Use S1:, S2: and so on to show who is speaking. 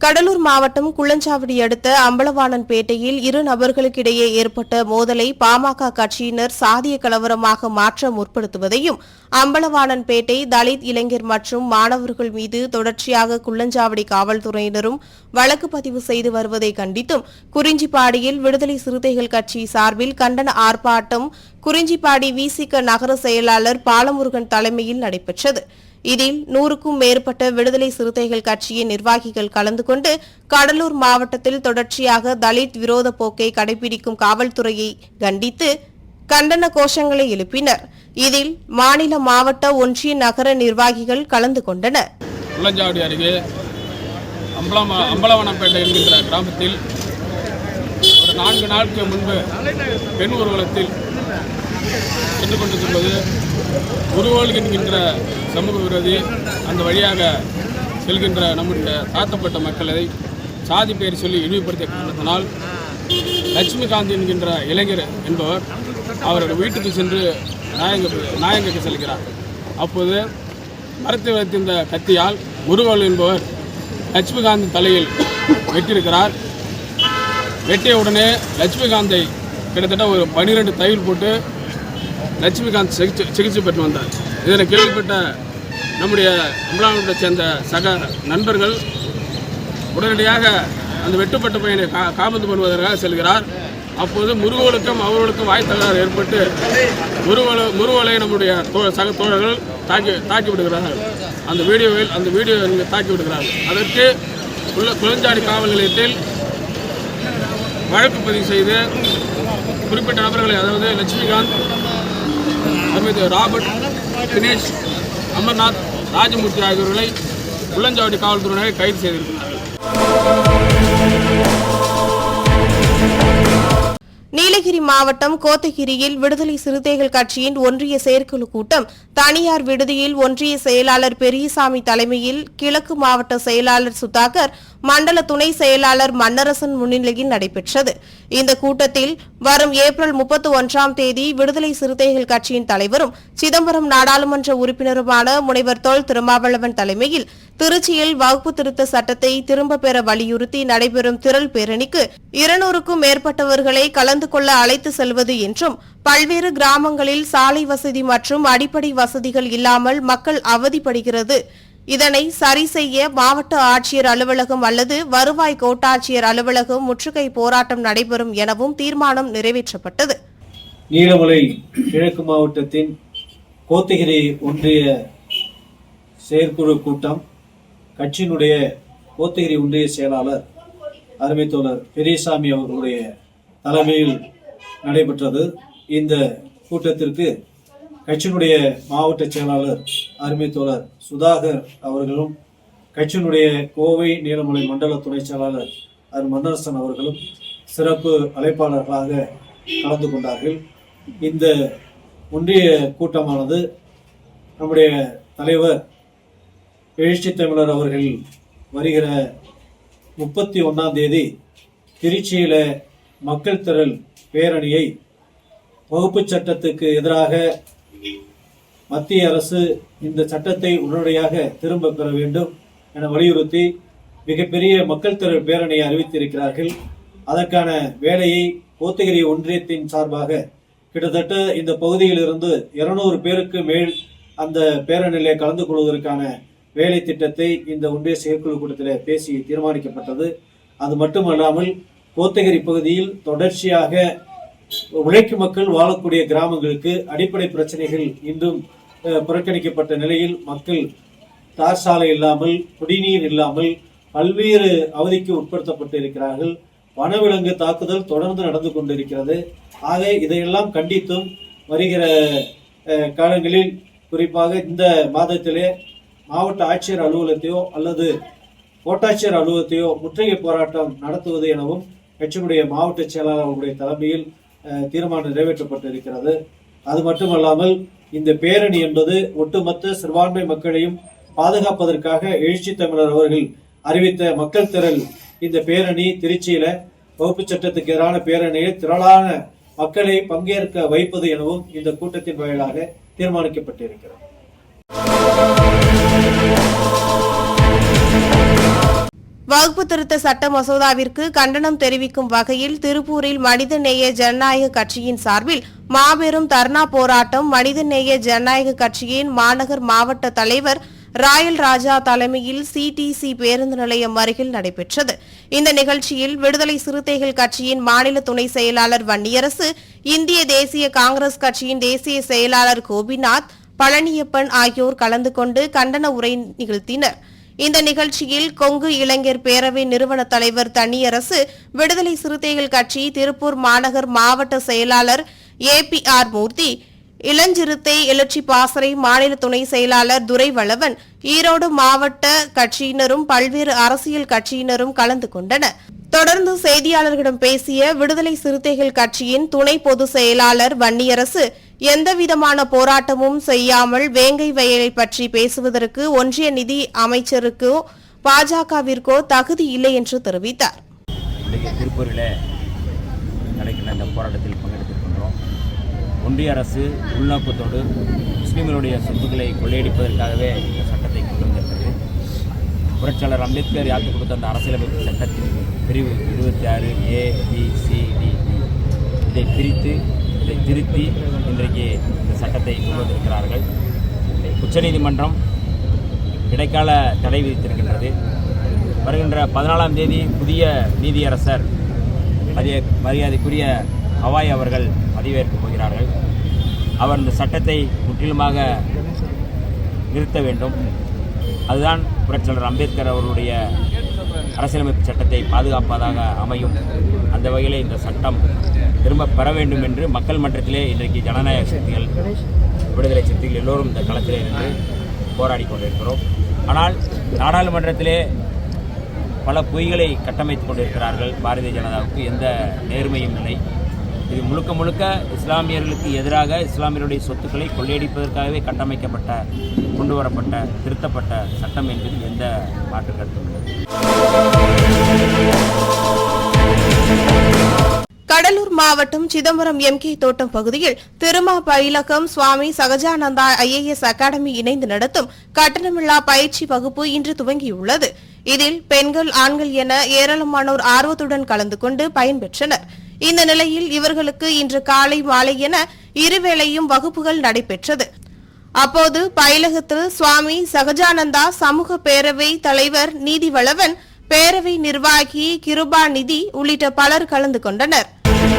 S1: கடலூர் மாவட்டம் குள்ளஞ்சாவடி அடுத்த அம்பலவாணன்பேட்டையில் இரு நபர்களுக்கிடையே ஏற்பட்ட மோதலை பாமக கட்சியினர் சாதிய கலவரமாக மாற்ற முற்படுத்துவதையும் அம்பலவாணன்பேட்டை தலித் இளைஞர் மற்றும் மாணவர்கள் மீது தொடர்ச்சியாக குள்ளஞ்சாவடி காவல்துறையினரும் வழக்கு பதிவு செய்து வருவதை கண்டித்தும் குறிஞ்சிப்பாடியில் விடுதலை சிறுத்தைகள் கட்சி சார்பில் கண்டன ஆர்ப்பாட்டம் குறிஞ்சிப்பாடி விசிக நகர செயலாளர் பாலமுருகன் தலைமையில் நடைபெற்றது. இதில் நூறுக்கும் மேற்பட்ட விடுதலை சிறுத்தைகள் கட்சியின் நிர்வாகிகள் கலந்து கொண்டு கடலூர் மாவட்டத்தில் தொடர்ச்சியாக தலித் விரோத போக்கை கடைபிடிக்கும் காவல்துறையை கண்டித்து கண்டன கோஷங்களை எழுப்பினர். இதில் மாநில மாவட்ட ஒன்றிய நகர நிர்வாகிகள் கலந்து கொண்டனர்.
S2: உள்ளஞ்சாவடி அருகே அம்பலவனப்பேட்டை என்கின்ற கிராமத்தில் ஒரு நான்கு நாட்கள் முன்பு பெண் ஊர்வலத்தில் சென்று கொண்டிருக்கும்போது உருவல் என்கின்ற சமூக விரோதி அந்த வழியாக செல்கின்ற நம்முடைய தாத்தப்பட்ட மக்களை சாதி பெயர் சொல்லி இழிவுபடுத்திய காரணத்தினால் லட்சுமிகாந்த் என்கின்ற இளைஞர் என்பவர் அவருடைய வீட்டுக்கு சென்று நாயங்க நாயங்கக்கு செல்கிறார். அப்போது மரத்தை வைத்திருந்த கத்தியால் முருகல் என்பவர் லட்சுமிகாந்த் தலையில் வெட்டியிருக்கிறார். வெட்டிய உடனே லட்சுமிகாந்தை கிட்டத்தட்ட ஒரு பனிரெண்டு தையல் போட்டு லட்சுமிகாந்த் சிகிச்சை சிகிச்சை பெற்று வந்தார். இதனை கேள்விப்பட்ட நம்முடைய அம்பலாவத்தை சேர்ந்த சக நண்பர்கள் உடனடியாக அந்த வெட்டுப்பட்ட பையனை கா காபந்து பண்ணுவதற்காக செல்கிறார். அப்போது முருகோலுக்கும் அவர்களுக்கும் வாய் தகராறு ஏற்பட்டு முருகோல முருகோலை நம்முடைய தோ சக தோழர்கள் தாக்கி தாக்கி விடுகிறார்கள். அந்த வீடியோவில் அந்த வீடியோ தாக்கி விடுகிறார்கள். அதற்கு உள்ள குளஞ்சாடி காவல் நிலையத்தில் வழக்கு பதிவு செய்து குறிப்பிட்ட நபர்களை அதாவது லட்சுமிகாந்த் அமித் ராபர்ட் தினேஷ் அமர்நாத் ராஜமூர்த்தி ஆகியோர்களை உள்ளஞ்சாவடி காவல்துறையினரை கைது செய்திருக்கிறார்கள்.
S1: நீலகிரி மாவட்டம் கோத்தகிரியில் விடுதலை சிறுத்தைகள் கட்சியின் ஒன்றிய செயற்குழு கூட்டம் தனியார் விடுதியில் ஒன்றிய செயலாளர் பெரியசாமி தலைமையில் கிழக்கு மாவட்ட செயலாளர் சுதாகர் மண்டல துணை செயலாளர் மன்னரசன் முன்னிலையில் நடைபெற்றது. இந்த கூட்டத்தில் வரும் ஏப்ரல் முப்பத்தி ஒன்றாம் தேதி விடுதலை சிறுத்தைகள் கட்சியின் தலைவரும் சிதம்பரம் நாடாளுமன்ற உறுப்பினருமான முனைவர் தொல் திருமாவளவன் தலைமையில் திருச்சியில் வகுப்பு திருத்த சட்டத்தை திரும்ப பெற வலியுறுத்தி நடைபெறும் திரள் பேரணிக்கு இருநூறுக்கும் மேற்பட்டவர்களை கலந்து கொள்ள அழைத்து செல்வது என்றும் பல்வேறு கிராமங்களில் சாலை வசதி மற்றும் அடிப்படை வசதிகள் இல்லாமல் மக்கள் அவதிப்படுகிறது. இதனை சரி செய்ய மாவட்ட ஆட்சியர் அலுவலகம் அல்லது வருவாய் கோட்டாட்சியர் அலுவலகம் முற்றுகை போராட்டம் நடைபெறும் எனவும் தீர்மானம் நிறைவேற்றப்பட்டது.
S3: நீலமலை கிழக்கு மாவட்டத்தின் கோத்தகிரி ஒன்றிய செயற்குழு கூட்டம் கட்சியினுடைய கோத்தகிரி ஒன்றிய செயலாளர் அருமை தோழர் பெரியசாமி அவர்களுடைய தலைமையில் நடைபெற்றது. இந்த கூட்டத்திற்கு கட்சியினுடைய மாவட்ட செயலாளர் அருமை தோழர் சுதாகர் அவர்களும் கட்சியினுடைய கோவை நீலமலை மண்டல துணை செயலாளர் அரு மன்னரசன் அவர்களும் சிறப்பு அழைப்பாளர்களாக கலந்து கொண்டார்கள். இந்த ஒன்றிய கூட்டமானது நம்முடைய தலைவர் எழுச்சி தமிழர் அவர்கள் வருகிற முப்பத்தி ஒன்றாம் தேதி திருச்சியில் மக்கள் திரள் பேரணியை வகுப்புச் சட்டத்துக்கு எதிராக மத்திய அரசு இந்த சட்டத்தை உடனடியாக திரும்ப பெற வேண்டும் என வலியுறுத்தி மிகப்பெரிய மக்கள் திரள் பேரணியை அறிவித்திருக்கிறார்கள். அதற்கான வேலையை கோத்தகிரி ஒன்றியத்தின் சார்பாக கிட்டத்தட்ட இந்த பகுதியிலிருந்து இருநூறு பேருக்கு மேல் அந்த பேரணியிலே கலந்து கொள்வதற்கான வேலை திட்டத்தை இந்த ஒன்றிய செயற்குழு கூட்டத்தில் பேசி தீர்மானிக்கப்பட்டது. அது மட்டுமல்லாமல் கோத்தகிரி பகுதியில் தொடர்ச்சியாக உழைக்கும் மக்கள் வாழக்கூடிய கிராமங்களுக்கு அடிப்படை பிரச்சனைகள் இன்றும் புறக்கணிக்கப்பட்ட நிலையில் மக்கள் தார் சாலை இல்லாமல் குடிநீர் இல்லாமல் பல்வேறு அவதிக்கு உட்படுத்தப்பட்டு இருக்கிறார்கள். வனவிலங்கு தாக்குதல் தொடர்ந்து நடந்து கொண்டிருக்கிறது. ஆக இதையெல்லாம் கண்டித்தும் வருகிற காலங்களில் குறிப்பாக இந்த மாதத்திலே மாவட்ட ஆட்சியர் அலுவலகத்தையோ அல்லது கோட்டாட்சியர் அலுவலகத்தையோ முற்றுகை போராட்டம் நடத்துவது எனவும் கட்சியினுடைய மாவட்ட செயலாளர் அவர்களுடைய தலைமையில் தீர்மானம் தீர்மானம் நிறைவேற்றப்பட்டிருக்கிறது. அது மட்டுமல்லாமல் இந்த பேரணி என்பது ஒட்டுமொத்த சிறுபான்மை மக்களையும் பாதுகாப்பதற்காக எழுச்சி தமிழர் அவர்கள் அறிவித்த மக்கள் திரள். இந்த பேரணி திருச்சியில வகுப்பு சட்டத்துக்கு எதிரான பேரணியில் திரளான மக்களை பங்கேற்க வைப்பது எனவும் இந்த கூட்டத்தின் வாயிலாக தீர்மானிக்கப்பட்டிருக்கிறது.
S1: வகுப்பு திருத்த சட்ட மசோதாவிற்கு கண்டனம் தெரிவிக்கும் வகையில் திருப்பூரில் மனிதநேய ஜனநாயக கட்சியின் சார்பில் மாபெரும் தர்ணா போராட்டம் மனிதநேய ஜனநாயக கட்சியின் மாநகர் மாவட்ட தலைவர் ராயல் ராஜா தலைமையில் சிடிசி பேருந்து நிலையம் அருகில் நடைபெற்றது. இந்த நிகழ்ச்சியில் விடுதலை சிறுத்தைகள் கட்சியின் மாநில துணை செயலாளர் வன்னியரசு இந்திய தேசிய காங்கிரஸ் கட்சியின் தேசிய செயலாளர் கோபிநாத் பழனியப்பன் ஆகியோர் கலந்து கொண்டு கண்டன உரை நிகழ்த்தினர். இந்த நிகழ்ச்சியில் கொங்கு இளைஞர் பேரவை நிறுவன தலைவர் தனியரசு விடுதலை சிறுத்தைகள் கட்சி திருப்பூர் மாநகர் மாவட்ட செயலாளர் ஏ பி ஆர் மூர்த்தி இளஞ்சிறுத்தை எழுச்சி பாசறை மாநில துணை செயலாளர் துரைவளவன் ஈரோடு மாவட்ட கட்சியினரும் பல்வேறு அரசியல் கட்சியினரும் கலந்து கொண்டனர். தொடர்ந்து செய்தியாளர்களிடம் பேசிய விடுதலை சிறுத்தைகள் கட்சியின் துணை பொதுச் செயலாளர் வன்னியரசு எந்தவிதமான போராட்டமும் செய்யாமல் வேங்கை வயலை பற்றி பேசுவதற்கு ஒன்றிய நிதி அமைச்சருக்கோ பாஜகவிற்கோ தகுதி இல்லை என்று தெரிவித்தார்.
S4: திருப்பூரில் நடக்கின்ற இந்த போராட்டத்தில் பங்கெடுத்திருக்கின்றோம் ஒன்றிய அரசு உள்நோக்கத்தோடு முஸ்லீம்களுடைய சொத்துக்களை கொள்ளையடிப்பதற்காகவே இந்த சட்டத்தை கொண்டு வந்திருக்கிறது. புரட்சியாளர் அம்பேத்கர் யாருக்கு கொடுத்த அந்த அரசியலமைப்பு சட்டத்தின் பிரிவு இருபத்தி ஆறு ஏ பி சி டி இதை பிரித்து இதை திருத்தி இன்றைக்கு இந்த சட்டத்தை கொண்டு வந்திருக்கிறார்கள் உச்சநீதிமன்றம் இடைக்கால தடை விதித்திருக்கின்றது. வருகின்ற பதினாலாம் தேதி புதிய நீதியரசர் மரியா மரியாதைக்குரிய ஹவாய் அவர்கள் பதவியேற்கப் போகிறார்கள். அவர் இந்த சட்டத்தை முற்றிலுமாக நிறுத்த வேண்டும். அதுதான் புரட்சியாளர் அம்பேத்கர் அவர்களுடைய அரசியலமைப்பு சட்டத்தை பாதுகாப்பதாக அமையும். அந்த வகையில் இந்த சட்டம் திரும்ப பெற வேண்டும் என்று மக்கள் மன்றத்திலே இன்றைக்கு ஜனநாயக சக்திகள் விடுதலை சக்திகள் எல்லோரும் இந்த களத்திலே நின்று போராடி கொண்டிருக்கிறோம். ஆனால் நாடாளுமன்றத்திலே பல பொய்களை கட்டமைத்துக் கொண்டிருக்கிறார்கள் பாரதிய ஜனதாவுக்கு எந்த நேர்மையும் இல்லை. இது முழுக்க முழுக்க இஸ்லாமியர்களுக்கு எதிராக இஸ்லாமியருடைய சொத்துக்களை கொள்ளையடிப்பதற்காகவே கட்டமைக்கப்பட்ட கொண்டு வரப்பட்ட திருத்தப்பட்ட சட்டம் என்பது எந்த மாற்று கருத்தும் இல்லை.
S1: கடலூர் மாவட்டம் சிதம்பரம் எம்கே தோட்டம் பகுதியில் திருமா பயிலகம் சுவாமி சகஜானந்தா ஐஏஎஸ் அகாடமி இணைந்து நடத்தும் கட்டணமில்லா பயிற்சி வகுப்பு இன்று துவங்கியுள்ளது. இதில் பெண்கள் ஆண்கள் என ஏராளமானோர் ஆர்வத்துடன் கலந்து கொண்டு பயன்பெற்றனர். இந்த நிலையில் இவர்களுக்கு இன்று காலை மாலை என இருவேளையும் வகுப்புகள் நடைபெற்றது. அப்போது பயிலகத்தில் சுவாமி சகஜானந்தா சமூக பேரவை தலைவர் நீதிவளவன் பேரவை நிர்வாகி கிருபா நிதி உள்ளிட்ட பலர் கலந்து கொண்டனர்.